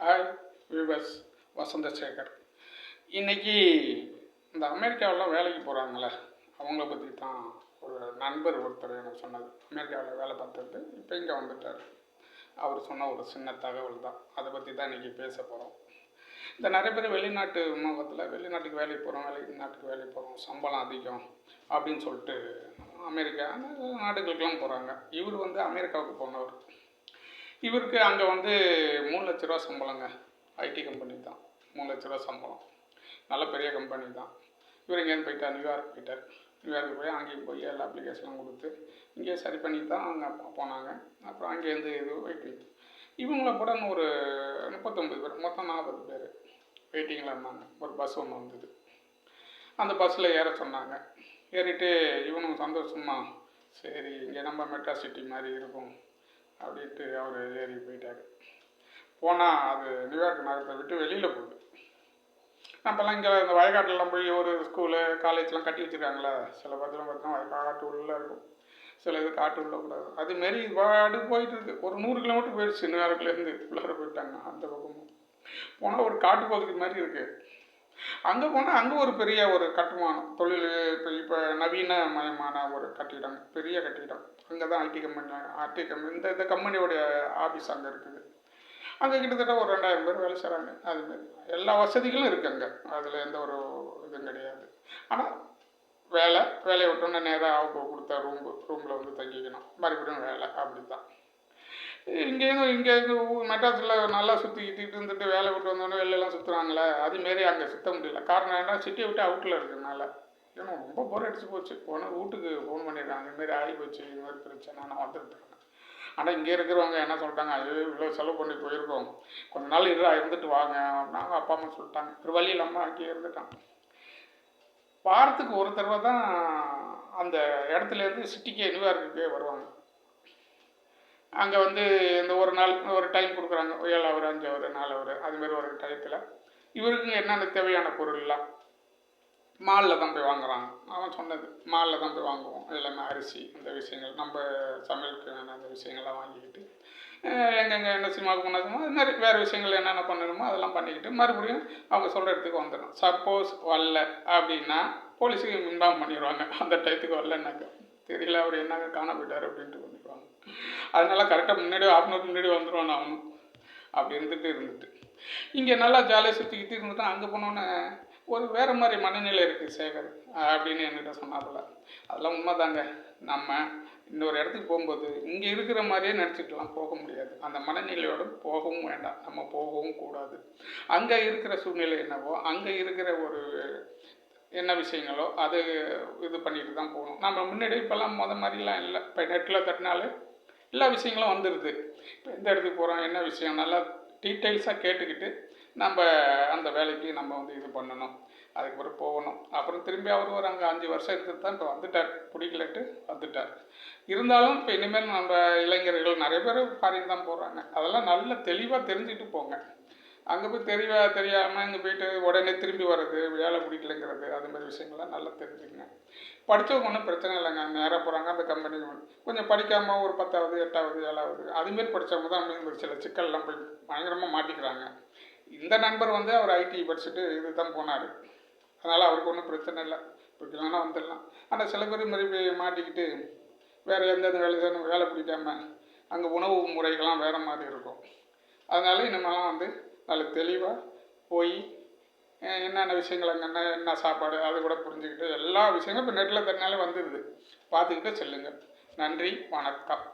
Hi விவஸ் வசந்தசேகர் இன்னைக்கு இந்த அமெரிக்காவில் வேலைக்கு போகிறாங்களே அவங்கள பற்றி தான் ஒரு நண்பர் ஒருத்தர் எனக்கு சொன்னது அமெரிக்காவில் வேலை பார்த்துட்டு இப்போ இங்கே வந்துட்டார். அவர் சொன்ன ஒரு சின்ன தகவல் தான். அதை பற்றி தான் இன்றைக்கி பேச போகிறோம் இந்த நிறைய பேர் வெளிநாட்டு முகத்தில் வெளிநாட்டுக்கு வேலைக்கு போகிறோம் வெளிநாட்டுக்கு வேலைக்கு போகிறோம் சம்பளம் அதிகம் அப்படின்னு சொல்லிட்டு அமெரிக்கா நாடுகளுக்கெல்லாம் போகிறாங்க இவர் வந்து அமெரிக்காவுக்கு போனவர். இவருக்கு அங்கே வந்து மூணு லட்ச ரூபா சம்பளங்க. ஐடி கம்பெனி தான். மூணு லட்ச ரூபா சம்பளம். நல்ல பெரிய கம்பெனி தான். இவர் இங்கேருந்து போயிட்டார் நியூயார்க் போயிட்டார். நியூயார்க்கு போய் அங்கேயும் போய் எல்லா அப்ளிகேஷனும் கொடுத்து இங்கேயே சரி பண்ணி தான் அங்கே போனாங்க. அப்புறம் அங்கேருந்து இது வெயிட்டிங் இவங்கள கூட ஒரு முப்பத்தொம்பது பேர் மொத்தம் நாற்பது பேர் வெயிட்டிங்கில் இருந்தாங்க. ஒரு பஸ் ஒன்று வந்தது. அந்த பஸ்ஸில் ஏற சொன்னாங்க. ஏறிட்டு இவனும் சந்தோஷமா சரி இங்கே நம்ம மெட்ரா சிட்டி மாதிரி இருக்கும். அப்படின்ட்டு அவர் ஏறி போயிட்டார். போனால் அது நியூயார்க் நகரத்தை விட்டு வெளியில் போகுது நம்மலாம் இங்கே இந்த வயக்காட்டுலலாம் போய் ஒரு ஸ்கூலு காலேஜ்லாம் கட்டி வச்சுருக்காங்களே. சில பத்திரம் பார்த்தோம்னா வயக்காட்டு உள்ள இருக்கும். சில இது காட்டு உள்ள கூடாது. அதுமாரி பாடு போயிட்டு இருக்கு. ஒரு நூறு கிலோமீட்டர் போயிடுச்சு நியூயார்க்லேருந்து உள்ளார போயிட்டாங்க அந்த பக்கமும். போனால் ஒரு காட்டு பகுதி மாதிரி இருக்குது அங்கே போனால் அங்கே ஒரு பெரிய ஒரு கட்டுமானம். தொழில் இப்போ இப்போ நவீன மயமான ஒரு கட்டிடம் பெரிய கட்டிடம். அங்கே தான் ஐடி கம்பெனி ஐடி கம்பெனி இந்த இந்த கம்பெனியோடைய ஆஃபீஸ் அங்கே இருக்குது. அங்கே கிட்டத்தட்ட ஒரு ரெண்டாயிரம் பேர் வேலை செய்கிறாங்க அதுமாரி எல்லா வசதிகளும் இருக்குது அங்கே அதில் எந்த ஒரு இதுவும் கிடையாது. ஆனால் வேலை வேலையை விட்டோன்னே நேராக அவங்க கொடுத்த ரூம் ரூமில் வந்து தங்கிக்கணும். மறுபடியும் வேலை அப்படி தான் இங்கேருந்து இங்கே மெட்ராஸில் நல்லா சுற்றிக்கிட்டு இருந்துட்டு வேலை விட்டு வந்தோடனே வெளிலலாம் சுற்றுறாங்களே அதுமாரி அங்கே சுற்ற முடியல. காரணம் என்ன சிட்டியை விட்டு அவுட்டில் இருக்கிறதுனால. ஏன்னா ரொம்ப போர் அடிச்சு போச்சு. போனால் வீட்டுக்கு ஃபோன் பண்ணிடுறாங்க இதுமாரி ஆகி போச்சு. இது மாதிரி பிரச்சனை நான் வந்துருப்பேன் ஆனால் இங்கே இருக்கிறவங்க என்ன சொல்லிட்டாங்க? அது இவ்வளோ செலவு பண்ணி போயிருக்கோம். கொஞ்ச நாள் இரு இருந்துட்டு வாங்க. நாங்கள் அப்பா அம்மா சொல்லிட்டாங்க. ஒரு வழி இல்லாமல் அங்கேயே இருந்துட்டான். வாரத்துக்கு ஒரு தடவை தான் அந்த இடத்துலேருந்து சிட்டிக்கே நியூயார்க்குக்கே வருவாங்க. அங்கே வந்து இந்த ஒரு நாள் ஒரு டைம் கொடுக்குறாங்க. ஏழு ஹவர் அஞ்சு ஹவர் நாலு ஹவர் அதுமாரி ஒரு டயத்தில் இவருக்கு என்னென்ன தேவையான பொருள்லாம்? மாலில் தான் போய் வாங்குறாங்க. அவன் சொன்னது மாலில் தான் போய் வாங்குவோம். எல்லாமே அரிசி இந்த விஷயங்கள். நம்ம சமையலுக்கு வேணும் அந்த விஷயங்கள்லாம் வாங்கிக்கிட்டு எங்கெங்கே என்ன சினிமாவுக்கு பண்ணாதுமோ அது மாதிரி வேறு விஷயங்கள் என்னென்ன பண்ணணுமோ அதெல்லாம் பண்ணிக்கிட்டு மறுபடியும் அவங்க சொல்கிற இடத்துக்கு வந்துடும் சப்போஸ் வரல அப்படின்னா போலீஸுக்கு இன்ஃபார்ம் பண்ணிடுவாங்க. அந்த டயத்துக்கு வரலன்னாக்க. தெரியல அவர் என்னங்க காண போயிட்டார் அப்படின்ட்டு பண்ணிடுவாங்க. அதனால கரெக்டாக முன்னாடி ஆஃப் அன் முன்னாடி வந்துடுவான் அவனும். அப்படி இருந்துட்டு இருந்துட்டு. இங்கே நல்லா ஜாலியாக சுற்றிக்கிட்டு இருந்துட்டு அங்கே போனோன்னே ஒரு வேறு மாதிரி மனநிலை இருக்குது சேகர் அப்படின்னு என்கிட்ட சொன்னாப்புல. அதெல்லாம் உண்மைதாங்க. நம்ம இன்னொரு இடத்துக்கு போகும்போது இங்கே இருக்கிற மாதிரியே நினச்சிக்கலாம் போக முடியாது. அந்த மனநிலையோடு போகவும் வேண்டாம். நம்ம போகவும் கூடாது. அங்கே இருக்கிற சூழ்நிலை என்னவோ அங்கே இருக்கிற ஒரு என்ன விஷயங்களோ அது இது பண்ணிட்டு தான் போகணும். நம்ம முன்னாடி இப்போல்லாம் முத மாதிரிலாம் இல்லை. இப்போ நெட்டில் தட்டினாலே எல்லா விஷயங்களும் வந்துடுது இப்போ எந்த இடத்துக்கு போகிறோம் என்ன விஷயம் நல்லா டீட்டெயில்ஸாக கேட்டுக்கிட்டு நம்ம அந்த வேலைக்கு நம்ம வந்து இது பண்ணணும் அதுக்கு பிறகு போகணும். அப்புறம் திரும்பி அவர் ஒரு அங்கே அஞ்சு வருஷம் எடுத்துட்டு தான் இப்போ வந்துட்டார். பிடிக்கலட்டு வந்துட்டார். இருந்தாலும் இப்போ இனிமேல் நம்ம இளைஞர்கள் நிறைய பேர் ஃபாரின் தான் போகிறாங்க அதெல்லாம் நல்ல தெளிவாக தெரிஞ்சுட்டு போங்க. அங்கே போய் தெரியவா தெரியாமல் இங்கே போயிட்டு உடனே திரும்பி வர்றது வேலை பிடிக்கலைங்கிறது அது மாதிரி விஷயங்கள்லாம் நல்லா தெரிஞ்சுக்கங்க. படித்தவங்க ஒன்றும் பிரச்சனை இல்லைங்க. நேராக போகிறாங்க அந்த கம்பெனி கொஞ்சம் படிக்காமல் ஒரு பத்தாவது எட்டாவது ஏழாவது அதுமாரி படித்தவங்க தான் இந்த சில சிக்கல்லாம் போய் பயங்கரமாக மாட்டிக்கிறாங்க. இந்த நண்பர் வந்து அவர் ஐடி படிச்சுட்டு இது தான் போனார். அதனால் அவருக்கு ஒன்றும் பிரச்சனை இல்லை. பிடிக்கலன்னா வந்துடலாம். ஆனால் சில பேர் மாதிரி மாட்டிக்கிட்டு வேறு எந்தெந்த வேலை செய்யணும் வேலை பிடிக்காம அங்கே உணவு முறைகள்லாம் வேறு மாதிரி இருக்கும். அதனால இனிமேலாம் வந்து நல்ல தெளிவாக போய் என்னென்ன விஷயங்கள் அங்கே என்ன என்ன சாப்பாடு அது கூட புரிஞ்சுக்கிட்டு எல்லா விஷயங்களும் இப்போ நெட்டில் தன்னாலே வந்துடுது. பார்த்துக்கிட்டு செல்லுங்கள் நன்றி வணக்கம்.